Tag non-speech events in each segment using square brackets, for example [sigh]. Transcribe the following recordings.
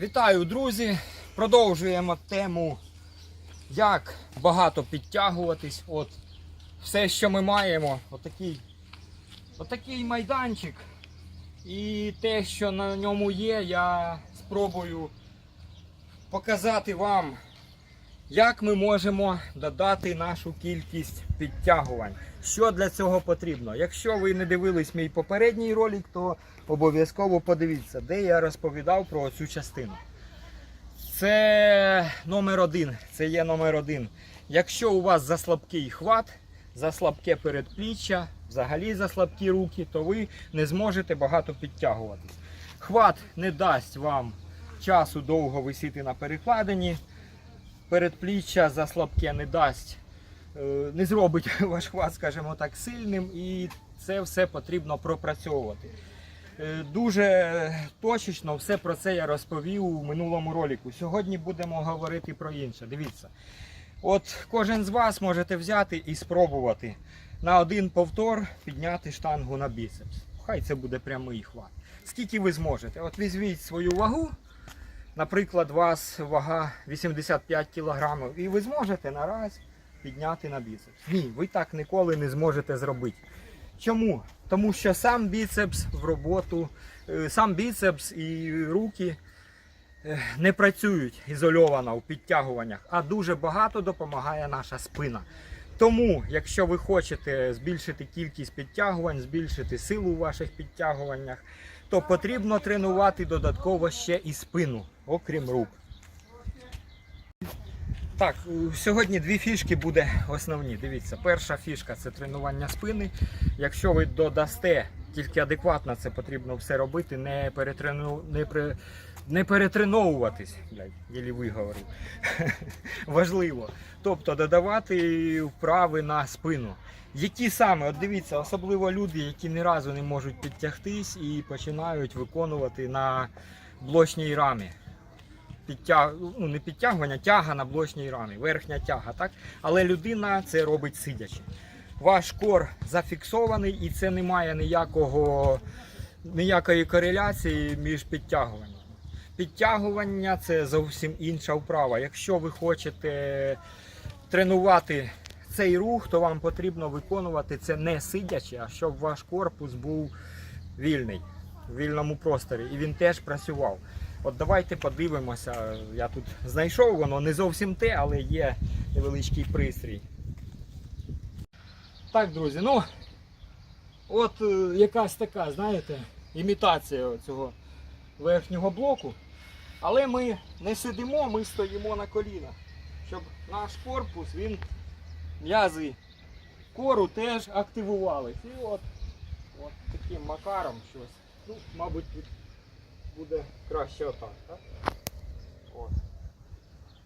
Вітаю, друзі! Продовжуємо тему, як багато підтягуватись. От все, що ми маємо, отакий, отакий майданчик. І те, що на ньому є, я спробую показати вам, як ми можемо додати нашу кількість підтягувань. Що для цього потрібно? Якщо ви не дивились мій попередній ролик, то обов'язково подивіться, де я розповідав про цю частину. Це номер один. Це є номер один. Якщо у вас заслабкий хват, заслабке передпліччя, взагалі заслабкі руки, то ви не зможете багато підтягуватись. Хват не дасть вам часу довго висіти на перекладині. Передпліччя заслабке не дасть, е, не зробить [laughs] ваш хват, скажімо так, сильним, і це все потрібно пропрацьовувати. Е, Дуже точечно все про це я розповів у минулому ролику. Сьогодні будемо говорити про інше. Дивіться, от кожен з вас можете взяти і спробувати на один повтор підняти штангу на біцепс. Хай це буде прямий хват. Скільки ви зможете? От візьміть свою вагу. Наприклад, у вас вага 85 кг, і ви зможете нараз підняти на біцепс. Ні, ви так ніколи не зможете зробити. Чому? Тому що сам біцепс в роботу, е, сам біцепс і руки е, не працюють ізольовано у підтягуваннях, а дуже багато допомагає наша спина. Тому, якщо ви хочете збільшити кількість підтягувань, збільшити силу у ваших підтягуваннях, то потрібно тренувати додатково ще і спину, окрім рук. Так, сьогодні дві фішки буде основні. Дивіться, перша фішка це тренування спини. Якщо ви додасте, тільки адекватно це потрібно все робити, не перетрену... не, при... не перетреновуватись. Блядь, єлі виговорив. [laughs] Важливо. Тобто додавати вправи на спину. Які саме, от дивіться, особливо люди, які ні разу не можуть підтягтись і починають виконувати на блочній рамі підтяг... ну, не підтягування, тяга на блочній рамі, верхня тяга, так? Але людина це робить сидячи. Ваш кор зафіксований і це не має ніякого, ніякої кореляції між підтягуваннями. Підтягування це зовсім інша вправа. Якщо ви хочете тренувати цей рух, то вам потрібно виконувати це не сидячи, а щоб ваш корпус був вільний в вільному просторі і він теж працював. От давайте подивимося. Я тут знайшов, воно не зовсім те, але є невеличкий пристрій. Так, друзі, ну от е, якась така, знаєте, імітація цього верхнього блоку. Але ми не сидимо, ми стоїмо на колінах, щоб наш корпус, він м'язи кору теж активувались. І от, от таким макаром щось. Ну, мабуть, буде краще отак, так? От.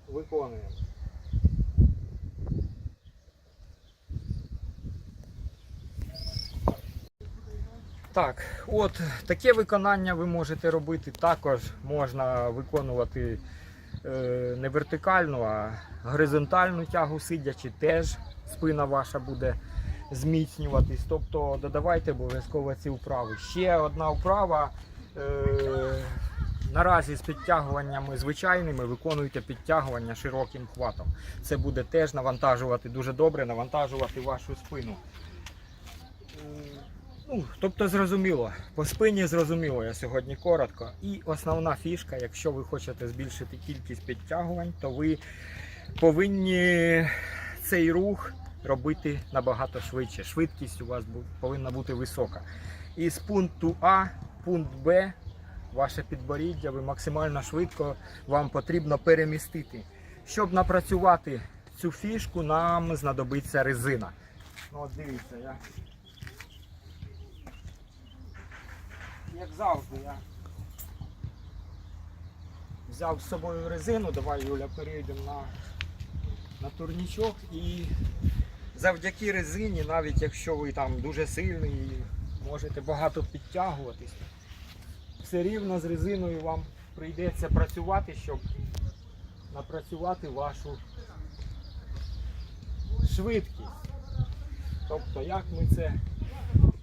Виконуємо. Так, от таке виконання ви можете робити. Також можна виконувати е, не вертикальну, а горизонтальну тягу сидячи, теж спина ваша буде зміцнюватись. Тобто додавайте обов'язково ці вправи. Ще одна вправа. Е, наразі з підтягуваннями звичайними виконуйте підтягування широким хватом. Це буде теж навантажувати дуже добре, навантажувати вашу спину. Ну, тобто зрозуміло, по спині зрозуміло, я сьогодні коротко. І основна фішка, якщо ви хочете збільшити кількість підтягувань, то ви повинні цей рух робити набагато швидше. Швидкість у вас повинна бути висока. І з пункту А, пункт Б, ваше підборіддя, ви максимально швидко вам потрібно перемістити. Щоб напрацювати цю фішку, нам знадобиться резина. Ну, от дивіться, я як завжди, я взяв з собою резину. Давай, Юля, перейдемо на, на турнічок і завдяки резині, навіть якщо ви там дуже сильний і можете багато підтягуватись, все рівно з резиною вам прийдеться працювати, щоб напрацювати вашу швидкість. Тобто, як ми це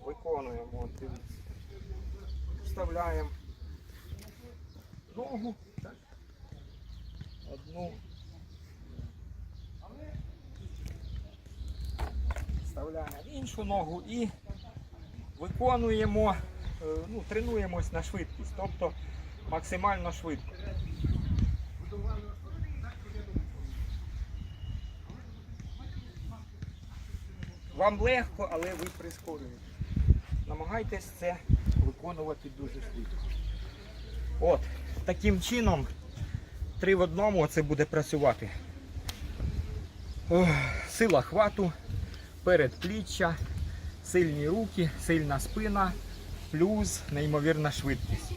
виконуємо, дивіться вставляємо ногу. Одну. Вставляємо іншу ногу і виконуємо, е, ну, тренуємось на швидкість, тобто максимально швидко. Вам легко, але ви прискорюєте. Намагайтесь це виконувати дуже швидко. От, таким чином, три в одному це буде працювати. Сила хвату, передпліччя, сильні руки, сильна спина, плюс неймовірна швидкість.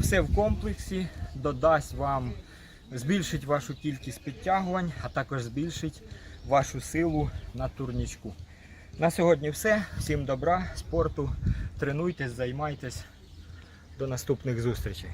Все в комплексі додасть вам, збільшить вашу кількість підтягувань, а також збільшить вашу силу на турнічку. На сьогодні все. Всім добра, спорту. Тренуйтесь, займайтесь. До наступних зустрічей.